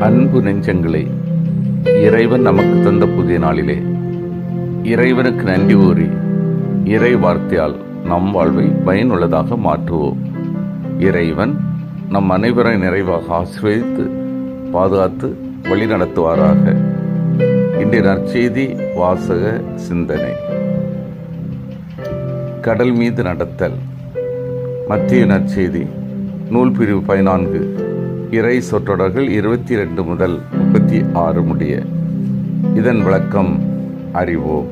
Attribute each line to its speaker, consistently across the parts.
Speaker 1: அன்பு நெஞ்சங்களே இறைவன் நமக்கு தந்த புதிய நாளிலே. இறைவனுக்கு நன்றி கூறி இறை வார்த்தையால் நம் வாழ்வை பயனுள்ளதாக மாற்றுவோம். இறைவன் நம் அனைவரை நிறைவாக ஆசிர்வதித்து பாதுகாத்து வழிநடத்துவாராக. இன்றைய நற்செய்தி வாசக சிந்தனை. கடல் மீது நடத்தல். மத்திய நற்செய்தி நூல் பிரிவு பதினான்கு. இறை சொற்றொடர்கள் இருபத்தி ரெண்டு முதல் முப்பத்தி ஆறு முடிய. இதன் விளக்கம் அறிவோம்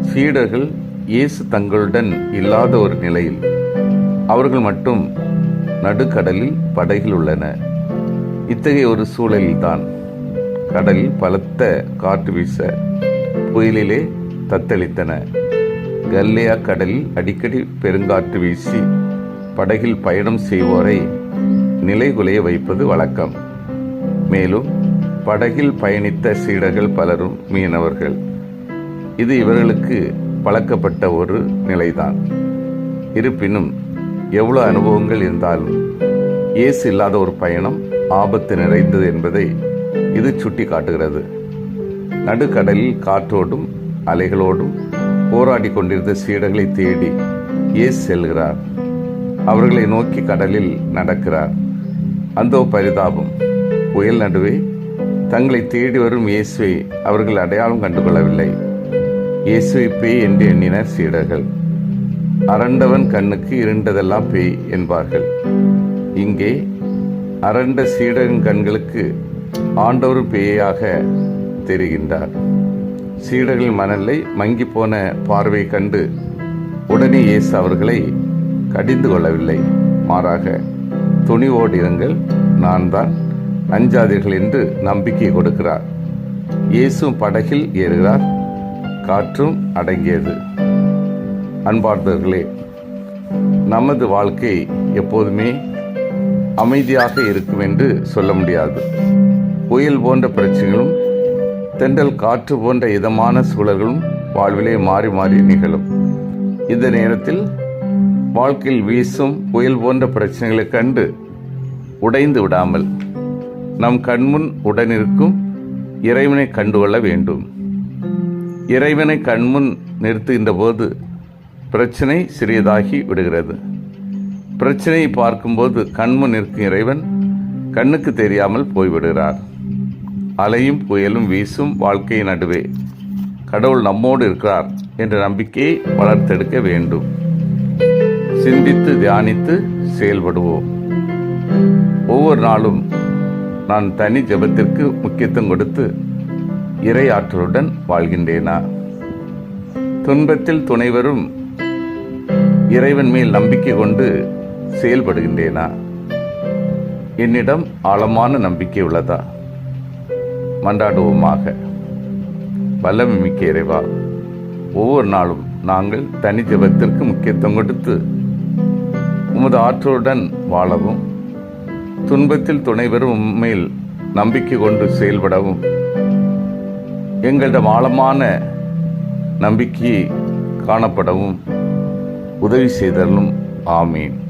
Speaker 1: சீடர்கள் இயேசு தங்களுடன் இல்லாத ஒரு நிலையில் அவர்கள் மட்டும் நடுக்கடலில் படகில் உள்ளன. இத்தகைய ஒரு சூழலில்தான் கடலில் பலத்த காற்று வீச புயலிலே தத்தளித்தன. கல்லேயா கடலில் அடிக்கடி பெருங்காற்று வீசி படகில் பயணம் செய்வோரை நிலைகுலைய வைப்பது வழக்கம். மேலும் படகில் பயணித்த சீடர்கள் பலரும் மீனவர்கள். இது இவர்களுக்கு பழக்கப்பட்ட ஒரு நிலைதான். இருப்பினும் எவ்வளோ அனுபவங்கள் இருந்தாலும் இயேசு இல்லாத ஒரு பயணம் ஆபத்து நிறைந்தது என்பதை இது சுட்டி காட்டுகிறது நடுக்கடலில் காற்றோடும் அலைகளோடும் போராடி கொண்டிருந்த சீடர்களை தேடி இயேசு செல்கிறார். அவர்களை நோக்கி கடலில் நடக்கிறார். அந்தோ பரிதாபம். புயல் நடுவே தங்களை தேடி வரும் இயேசுவை அவர்கள் அடையாளம் கண்டுகொள்ளவில்லை. இயேசுவை பேய் என்று எண்ணினர் சீடர்கள். அரண்டவன் கண்ணுக்கு இருண்டதெல்லாம் பேய் என்பார்கள். இங்கே அரண்ட சீடரின் கண்களுக்கு ஆண்டவர் பேயாக தெரிகின்றார். சீடர்கள் மணலை மங்கி போன பார்வை கண்டு உடனே இயேசு அவர்களை கடிந்து கொள்ளவில்லை. மாறாக துணிவோடு இருங்கள் நான் தான் அஞ்சாதீர்கள் என்று நம்பிக்கை கொடுக்கிறார். இயேசும் படகில் ஏறுகிறார். காற்றும் அடங்கியது. அன்பார்ந்தவர்களே நமது வாழ்க்கை எப்போதுமே அமைதியாக இருக்கும் என்று சொல்ல முடியாது. புயல் போன்ற பிரச்சனைகளும் தென்றல் காற்று போன்ற இதமான சூழல்களும் வாழ்விலே மாறி மாறி நிகழும். இந்த நேரத்தில் வாழ்க்கையில் வீசும் புயல் போன்ற பிரச்சனைகளை கண்டு உடைந்து விடாமல் நம் கண்முன் உடனிருக்கும் இறைவனை கண்டுகொள்ள வேண்டும். இறைவனை கண்முன் நிறுத்துகின்ற போது பிரச்சனை சிறியதாகி விடுகிறது. பிரச்சனையை பார்க்கும்போது கண்முன் நிற்கும் இறைவன் கண்ணுக்கு தெரியாமல் போய்விடுகிறார். அலையும் புயலும் வீசும் வாழ்க்கையின் நடுவே கடவுள் நம்மோடு இருக்கிறார் என்ற நம்பிக்கையை வளர்த்தெடுக்க வேண்டும். சிந்தித்து தியானித்து செயல்படுவோம். ஒவ்வொரு நாளும் நான் தனி ஜெபத்திற்கு முக்கியத்துவம் கொடுத்து இறை ஆற்றலுடன் வாழ்கின்றேனா? துன்பத்தில் துணைவரும் இறைவன் மேல் நம்பிக்கை கொண்டு செயல்படுகின்றேனா? என்னிடம் ஆழமான நம்பிக்கை உள்ளதா? மன்றாடுவோமாக. வல்லமிக்க இறைவா ஒவ்வொரு நாளும் நாங்கள் தனி ஜெபத்திற்கு முக்கியத்துவம் கொடுத்து உமது ஆற்றலுடன் வாழவும் துன்பத்தில் துணைவரும் உண்மையில் நம்பிக்கை கொண்டு செயல்படவும். எங்களிடம் ஆழமான நம்பிக்கையை காணப்படவும். உதவி செய்தலும் ஆமீன்.